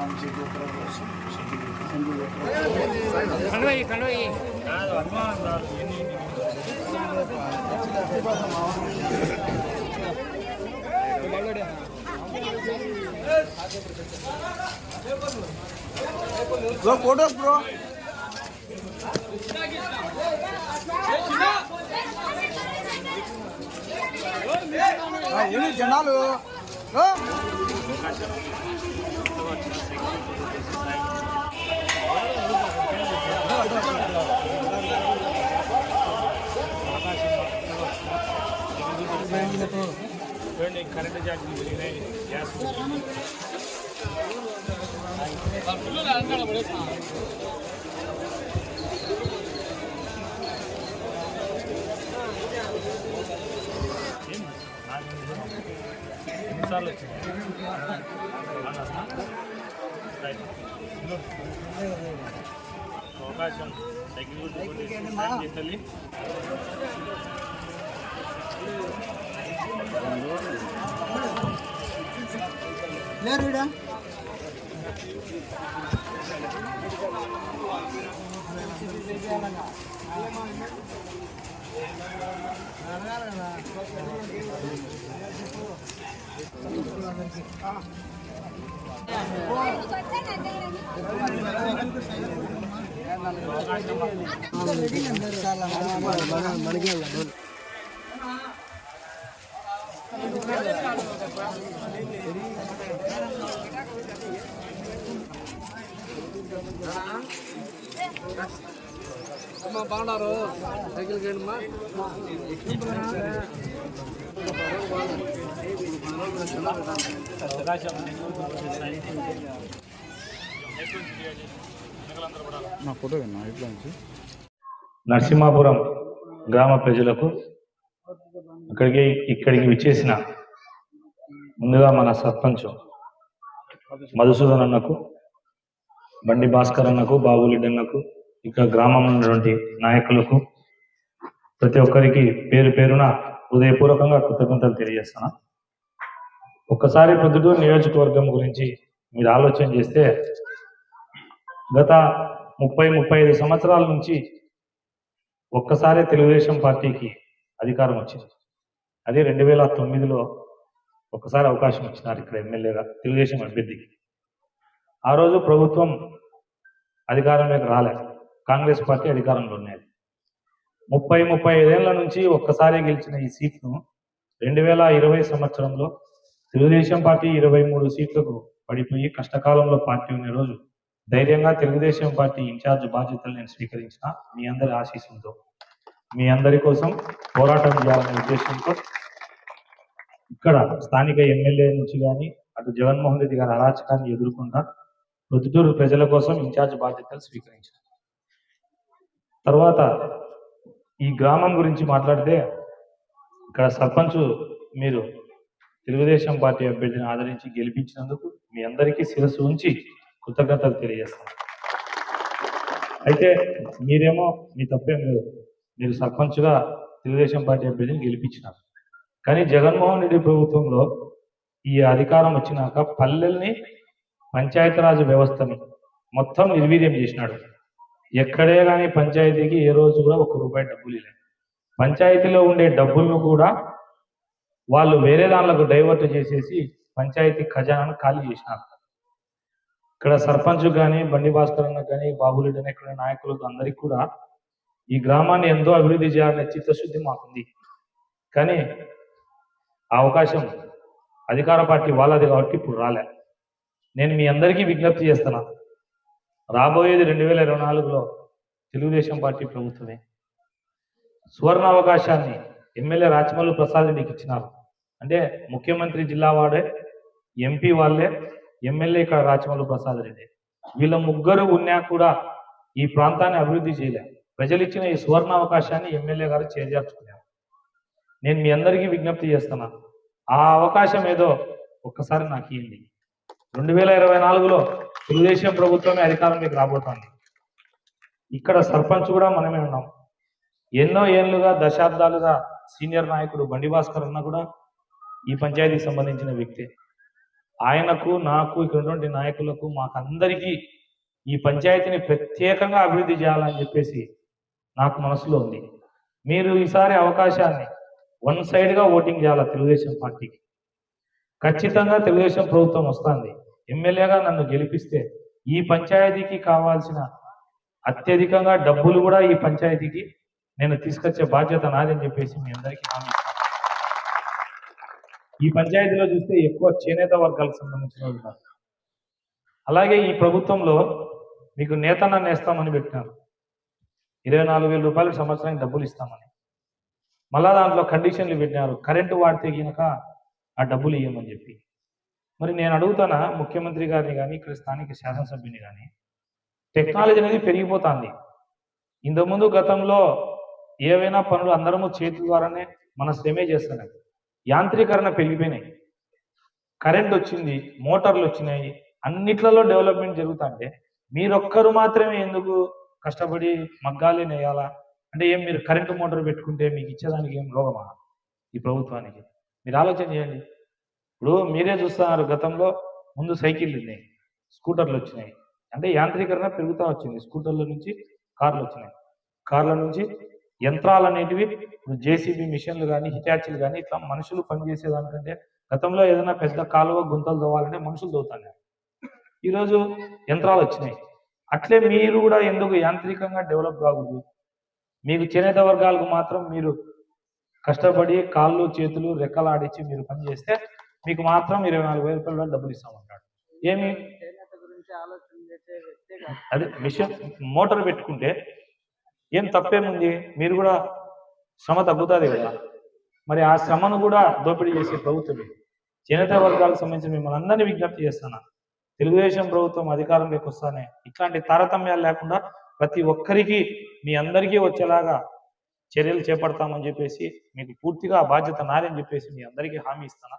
స్వామి గోపురం bro photos bro జనాలు ఓ! Current ఛార్జీలు పెరిగినాయి గ్యాస్ ఎన్నిసార్లు వచ్చింది అవకాశం తగ్గి తల్లి లేరు ఈడ బాగున్నారు సైకిల్ గేమ్మా అవకాశం నా ఫోటో విన్నా ఇట్లా నుంచి నరసింహాపురం గ్రామ ప్రజలకు అక్కడికి ఇక్కడికి విచ్చేసిన ముందుగా మన సర్పంచ్ మధుసూదన్ అన్నకు బండి భాస్కర్ అన్నకు బాబురెడ్డి అన్నకు ఇక్కడ గ్రామం ఉన్నటువంటి నాయకులకు ప్రతి ఒక్కరికి పేరు పేరున హృదయపూర్వకంగా కృతజ్ఞతలు తెలియజేస్తున్నా. ఒక్కసారి ప్రొద్దుటూరు నియోజకవర్గం గురించి మీరు ఆలోచన చేస్తే గత ముప్పై ముప్పై ఐదు సంవత్సరాల నుంచి ఒక్కసారే తెలుగుదేశం పార్టీకి అధికారం వచ్చింది. అదే రెండు వేల తొమ్మిదిలో ఒక్కసారి అవకాశం ఇచ్చినారు ఇక్కడ ఎమ్మెల్యేగా తెలుగుదేశం అభ్యర్థికి. ఆ రోజు ప్రభుత్వం అధికారంలోకి రాలేదు కాంగ్రెస్ పార్టీ అధికారంలో ఉన్నది. ముప్పై ముప్పై ఐదేళ్ళ నుంచి ఒక్కసారి గెలిచిన ఈ సీట్ను రెండు వేల ఇరవై సంవత్సరంలో తెలుగుదేశం పార్టీ ఇరవై మూడు సీట్లకు పడిపోయి కష్టకాలంలో పార్టీ ఉన్న రోజు ధైర్యంగా తెలుగుదేశం పార్టీ ఇన్ఛార్జ్ బాధ్యతలు నేను స్వీకరించిన మీ అందరి ఆశీస్సులతో మీ అందరి కోసం పోరాటం చేయాలనే ఉద్దేశంతో ఇక్కడ స్థానిక ఎమ్మెల్యే నుంచి కానీ అటు జగన్మోహన్ రెడ్డి గారి అరాచకాన్ని ఎదుర్కొంటా ప్రొద్దుటూరు ప్రజల కోసం ఇన్ఛార్జ్ బాధ్యతలు స్వీకరించారు తర్వాత ఈ గ్రామం గురించి మాట్లాడితే ఇక్కడ సర్పంచ్ మీరు తెలుగుదేశం పార్టీ అభ్యర్థిని ఆదరించి గెలిపించినందుకు మీ అందరికీ శిరస్సు ఉంచి కృతజ్ఞతలు తెలియజేస్తాను. అయితే మీరేమో మీ తప్పేం లేదు. మీరు సర్పంచ్గా తెలుగుదేశం పార్టీ అభ్యర్థిని గెలిపించినారు. కానీ జగన్మోహన్ రెడ్డి ప్రభుత్వంలో ఈ అధికారం వచ్చినాక పల్లెల్ని పంచాయతీరాజ్ వ్యవస్థని మొత్తం నిర్వీర్యం చేసినాడు. ఎక్కడే కానీ పంచాయతీకి ఏ రోజు కూడా ఒక రూపాయి డబ్బులు లేదు. పంచాయతీలో ఉండే డబ్బులను కూడా వాళ్ళు వేరే దానిలకు డైవర్ట్ చేసేసి పంచాయతీ ఖజానాను ఖాళీ చేసినారు. ఇక్కడ సర్పంచ్ కానీ బండి భాస్కర్ అన్న కానీ బాబులెడ్డి అన్న ఇక్కడ నాయకులకు అందరికీ కూడా ఈ గ్రామాన్ని ఎంతో అభివృద్ధి చేయాలనే చిత్తశుద్ధి మాకుంది. కానీ ఆ అవకాశం అధికార పార్టీ వాళ్ళది కాబట్టి ఇప్పుడు రాలే. నేను మీ అందరికీ విజ్ఞప్తి చేస్తున్నా. రాబోయేది రెండు వేల ఇరవై నాలుగులో తెలుగుదేశం పార్టీ ప్రభుత్వమే. సువర్ణ అవకాశాన్ని ఎమ్మెల్యే రాచమల్లు ప్రసాద్ నీకు ఇచ్చినారు. అంటే ముఖ్యమంత్రి జిల్లా వాడే ఎంపీ వాళ్ళే ఎమ్మెల్యే ఇక్కడ రాచమల్లు ప్రసాద్ రెడ్డి. వీళ్ళ ముగ్గురు ఉన్నా కూడా ఈ ప్రాంతాన్ని అభివృద్ధి చేయలే. ప్రజలు ఇచ్చిన ఈ సువర్ణ అవకాశాన్ని ఎమ్మెల్యే గారు చేజార్చుకున్నారు. నేను మీ అందరికీ విజ్ఞప్తి చేస్తున్నా ఆ అవకాశం ఏదో ఒక్కసారి నాకు ఇవ్వండి రెండు వేల ఇరవై నాలుగులో తెలుగుదేశం ప్రభుత్వమే అధికారంలోకి రాబోతోంది. ఇక్కడ సర్పంచ్ కూడా మనమే ఉన్నాం. ఎన్నో ఏళ్ళుగా దశాబ్దాలుగా సీనియర్ నాయకుడు బండి భాస్కర్ అన్న కూడా ఈ పంచాయతీకి సంబంధించిన వ్యక్తి. ఆయనకు నాకు ఇక్కడ ఉన్నటువంటి నాయకులకు మాకు అందరికీ ఈ పంచాయతీని ప్రత్యేకంగా అభివృద్ధి చేయాలని చెప్పేసి నాకు మనసులో ఉంది. మీరు ఈసారి అవకాశాన్ని వన్ సైడ్గా ఓటింగ్ చేయాలి తెలుగుదేశం పార్టీకి? ఖచ్చితంగా తెలుగుదేశం ప్రభుత్వం వస్తుంది. ఎమ్మెల్యేగా నన్ను గెలిపిస్తే ఈ పంచాయతీకి కావాల్సిన అత్యధికంగా డబ్బులు కూడా ఈ పంచాయతీకి నేను తీసుకొచ్చే బాధ్యత నాదని చెప్పేసి మీ అందరికీ హామీ ఈ పంచాయతీలో చూస్తే ఎక్కువ చేనేత వర్గాలకు సంబంధించిన వాళ్ళు అలాగే ఈ ప్రభుత్వంలో మీకు నేతన్న నేస్తామని పెట్టినారు. ఇరవై నాలుగు వేల రూపాయలు సంవత్సరానికి డబ్బులు ఇస్తామని. మళ్ళా దాంట్లో కండిషన్లు పెట్టినారు. కరెంటు వాడితే గినక ఆ డబ్బులు ఇవ్వమని చెప్పి. మరి నేను అడుగుతానా ముఖ్యమంత్రి గారిని కానీ ఇక్కడ స్థానిక శాసనసభ్యుని కానీ టెక్నాలజీ అనేది పెరిగిపోతుంది. ఇంతకుముందు గతంలో ఏవైనా పనులు అందరము చేతుల ద్వారానే మన శ్రమే చేస్తున్నాం యాంత్రీకరణ పెరిగిపోయినాయి. కరెంట్ వచ్చింది మోటార్లు వచ్చినాయి అన్నిట్లలో డెవలప్మెంట్ జరుగుతుంటే మీరొక్కరు మాత్రమే ఎందుకు కష్టపడి మగ్గాలి నేయాలా? అంటే ఏం మీరు కరెంటు మోటార్ పెట్టుకుంటే మీకు ఇచ్చేదానికి ఏం రోగమా ఈ ప్రభుత్వానికి. మీరు ఆలోచన చేయండి. ఇప్పుడు మీరే చూస్తున్నారు గతంలో ముందు సైకిళ్ళు ఉన్నాయి స్కూటర్లు వచ్చినాయి. అంటే యాంత్రీకరణ పెరుగుతూ వచ్చింది. స్కూటర్ల నుంచి కార్లు వచ్చినాయి. కార్ల నుంచి యంత్రాలు అనేటివి ఇప్పుడు జేసీబీ మిషన్లు కానీ హిటాచీలు కానీ ఇట్లా మనుషులు పనిచేసే దానికంటే గతంలో ఏదైనా పెద్ద కాలువ గుంతలు తవ్వాలంటే మనుషులు తవ్వుతారు ఈరోజు యంత్రాలు వచ్చినాయి. అట్లే మీరు కూడా ఎందుకు యాంత్రికంగా డెవలప్ కాకూడదు? మీకు చేనేత వర్గాలకు మాత్రం మీరు కష్టపడి కాళ్ళు చేతులు రెక్కలాడించి మీరు పని చేస్తే మీకు మాత్రం ఇరవై నాలుగు వేల రూపాయలు డబ్బులు ఇస్తామంటాడు ఏమి. అదే మిషన్ మోటార్ పెట్టుకుంటే ఏం తప్పేముంది? మీరు కూడా శ్రమ తగ్గుతుంది కదా. మరి ఆ శ్రమను కూడా దోపిడీ చేసే ప్రభుత్వమే చేనేత వర్గాలకు సంబంధించి మిమ్మల్ని అందరినీ విజ్ఞప్తి చేస్తాను. తెలుగుదేశం ప్రభుత్వం అధికారంలోకి వస్తానే ఇట్లాంటి తారతమ్యాలు లేకుండా ప్రతి ఒక్కరికి మీ అందరికీ వచ్చేలాగా చర్యలు చేపడతామని చెప్పేసి మీకు పూర్తిగా ఆ బాధ్యత నాదని చెప్పేసి మీ అందరికీ హామీ ఇస్తాను.